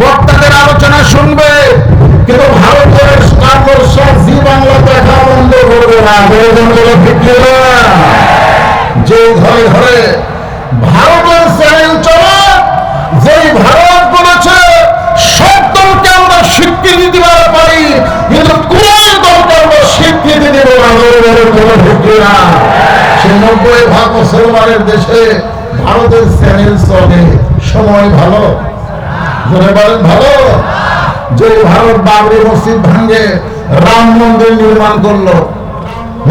বক্তাদের আলোচনা শুনবে, কিন্তু ভারতের জি বাংলা দেখা বন্ধ করবে না। না। যে ঘরে ঘরে ভারতের চ্যানেল চলে, যেই ভারত বলেছে, সব আমরা স্বীকৃতি দিবার পারি, কিন্তু কোন দলকে আমরা স্বীকৃতি দেব না বিক্রি না। সে নব্বই ভাগ মুসলমানের দেশে ভারতের চ্যানেল চলে। সময় ভালো। মন্দির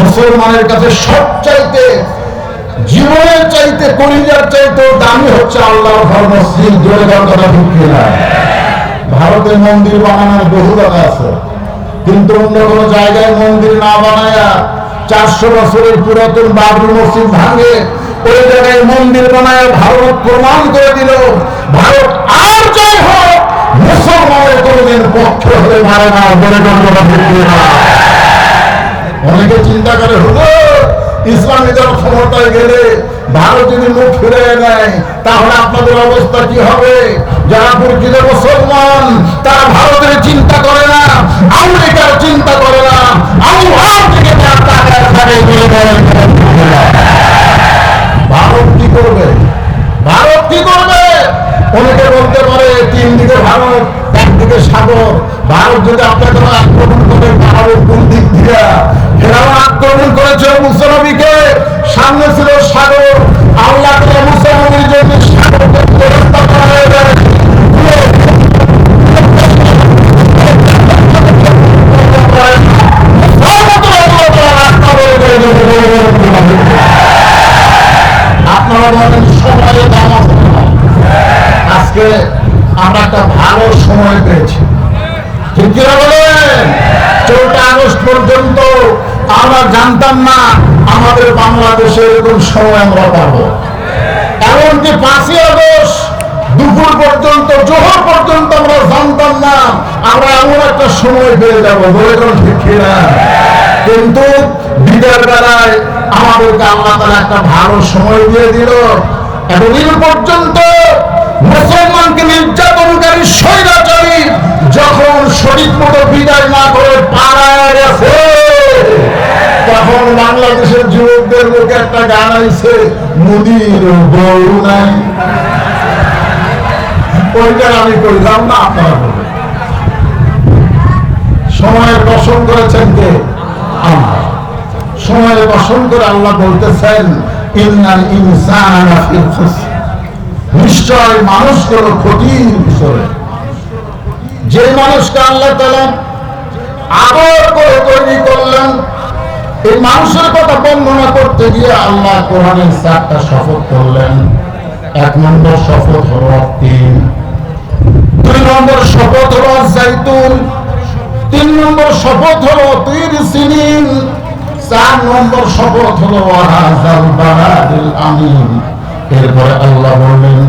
মুসলমানের কাছে সবচাইতে, জীবনের চাইতে, কলিজার চাইতে দামি হচ্ছে আল্লাহ ঘর মসজিদ। জোরে কথা ঢুকিয়ে মন্দির বানানোর বহু জায়গা আছে। কিন্তু অন্য কোনো জায়গায় মন্দির না বানায়া চারশো বছরের পুরাতন বাবরি মসজিদ ভাঙে, ওই জায়গায় মন্দির বানায় ভারত প্রমাণ করে দিল, ভারত আর অনেকে চিন্তা করে হলো ইসলামী দল ক্ষমতায় গেলে ভারত যদি মুখ ফিরে নেয়, তাহলে আপনাদের অবস্থা কি হবে? যারা পরিচিত মুসলমান, তারা ভারতের চিন্তা করে না। সাগর, ভারত যদি আপনাকে আক্রমণ করে, পাহাড়ের কোন দিক দিয়ে? ফেরাও আক্রমণ করেছে মুসলমিকে সামনে ছিল সাগর। আল্লাহ তাআলা জন্য সাগরকে ব্যবস্থা করা হয়ে যায় আপনারা বলেন সময়ের আজকে আমরা একটা ভালো সময় পেয়েছি। ঠিক কিনা বলেন? চৌঠা আগস্ট পর্যন্ত আমরা জানতাম না আমাদের বাংলাদেশে এরকম সময় আমরা পাবো। এমনকি পাঁচই আগস্ট দুপুর পর্যন্ত, জোহর পর্যন্ত আমরা জানতাম না আমরা এমন একটা সময় পেয়ে যাব। বলে কোন ঠিক কিনা? কিন্তু বিদার বেলায় আমাদেরকে আল্লাহ তারা একটা ভালো সময় দিয়ে দিল। এতদিন পর্যন্ত মুসলমানকে নির্যাতনকারী স্বৈরাচারী যখন মতো বিদায় না করে পাড়ায় গেছে, তখন বাংলাদেশের যুবকদের মুখে একটা গান আইছে, মুদির বউ নাই। ওই গান আমি করলাম না করেছেন কে? আল্লাহ। বসন করে আল্লাহ বলতেছেন, ইন্নাল ইনসানা নিশ্চয় মানুষ কোন ক্ষতির বিষয়ে। যে মানুষকে আল্লাহ তালা আদর করে তৈরি করলেন, এই মানুষের কথা বর্ণনা করতে গিয়ে আল্লাহ কোরআনের চারটা শপথ করলেন। এক নম্বর শপথ হল তিন দুই নম্বর শপথ হল জাইতুন তিন নম্বর শপথ হলো তুইর সিনিন। চার নম্বর শপথ হলো আমিন। এরপরে আল্লাহ বললেন,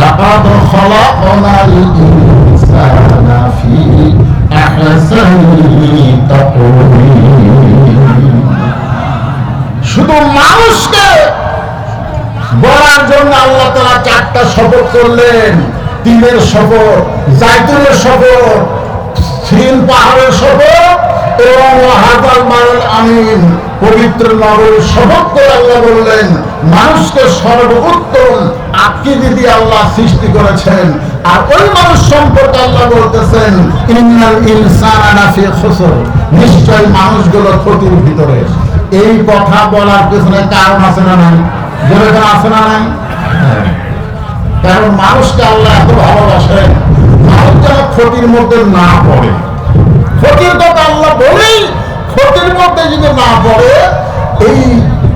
লাকাদ খলাকনাল ইনসানা ফি আহসানি তাকওয়িম. শুধু মানুষকে বলার জন্য আল্লাহ তারা চারটা শপথ করলেন। তিনের শপথ জাইতুনের শপথ সিন পাহাড়ের শপথ এবং হাজার মাইল আমিন, পবিত্র নগরের শপথ করে আল্লাহ বললেন মানুষকে সর্বোত্তম আকৃতি দিয়ে আল্লাহ সৃষ্টি করেছেন। আর ওই মানুষ সম্পর্কে আল্লাহ বলতেছেন, ইন্নাল নিশ্চয় মানুষগুলো ক্ষতির ভিতরে। এই কথা বলার পেছনে কারণ আছে না নাই? যেরকম আছে না নাই? কারণ মানুষকে আল্লাহ এত ভালোবাসেন, মানুষ যেন ক্ষতির মধ্যে না পড়ে। ক্ষতির কথা আল্লাহ বলেই ক্ষতির মধ্যে যদি না পড়ে, এই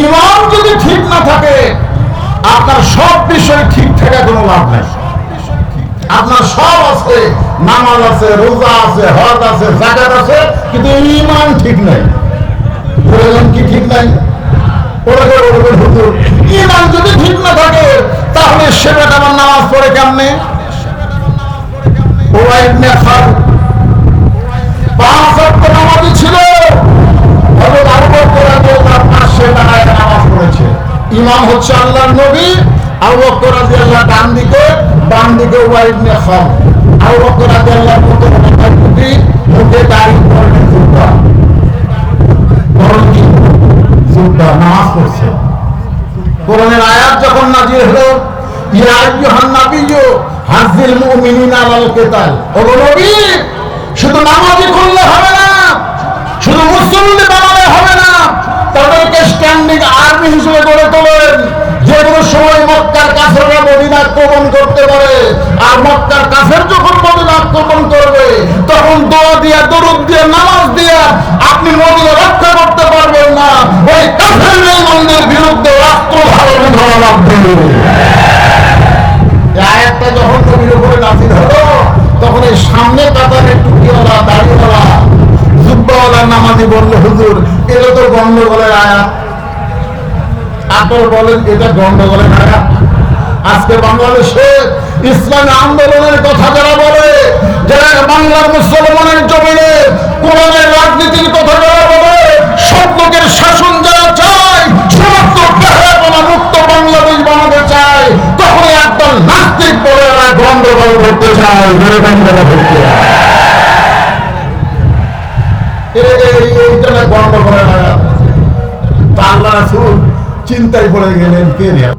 ইমান যদি ঠিক না থাকে, আপনার সব বিষয় ঠিক থাকা কোনো লাভ নাই। আপনার সব আছে, নামাজ আছে, রোজা আছে, হজ আছে জাকাত আছে, কিন্তু ইমান ঠিক নাই। বললাম কি ঠিক নাই? তাহলে সে বেটা আমার নামাজ পড়ে কেমনে? ইমাম হচ্ছে আল্লাহর নবী, আবু বকর রাদিয়াল্লাহু ডান দিকে, বাম দিকে উবাই ইবনে আবু বকর রাদিয়াল্লাহু জুব্বা। জুব্বা, নামাজ পড়ছে। কোরআনের আয়াত যখন হলো, ইয়া আইয়ুহান নাবিয়্যু হাযিল মুমিনিনা আলাল কিতাল। নবী, শুধু নামাজি করলে হবে না, শুধু বানালে হবে না তাদেরকে স্ট্যান্ডিং আর্মি হিসেবে গড়ে তোলেন যে কোনো সময় মক্কার কাফেররা মদিনা আক্রমণ করতে পারে আর মক্কার কাফের যখন মদিনা আক্রমণ করবে, তখন দোয়া দিয়া, দরুদ দিয়া, নামাজ দিয়া আপনি মদিনা রক্ষা করতে পারবেন না। ওই কাফের মন্দির বিরুদ্ধে রাষ্ট্র ধারণ করা লাগবে। আয়াতটা যখন নবীর উপরে নাজিল হলো, তখন এই সামনে কাতারে টুপিওয়ালা, দাড়িওয়ালা, জুব্বাওয়ালা নামাজি বলল, হুজুর, এটা তো গন্ডগোলের আয়াত। আপনি বলেন, এটা গন্ডগোলের আয়াত। আজকে বাংলাদেশে ইসলামী আন্দোলনের কথা বাংলার মুসলমানের জমিনে কোরআনের রাজনীতির কথা বলে সব লোকের শাসন যারা চায়, সমস্ত মুক্ত বাংলাদেশ বানাতে চায় তখন একদল নাস্তিক বলে গন্ডগোল করতে চায় গন্ডগোল করতে আল্লাহ চিন্তায় পড়ে গেলেন কে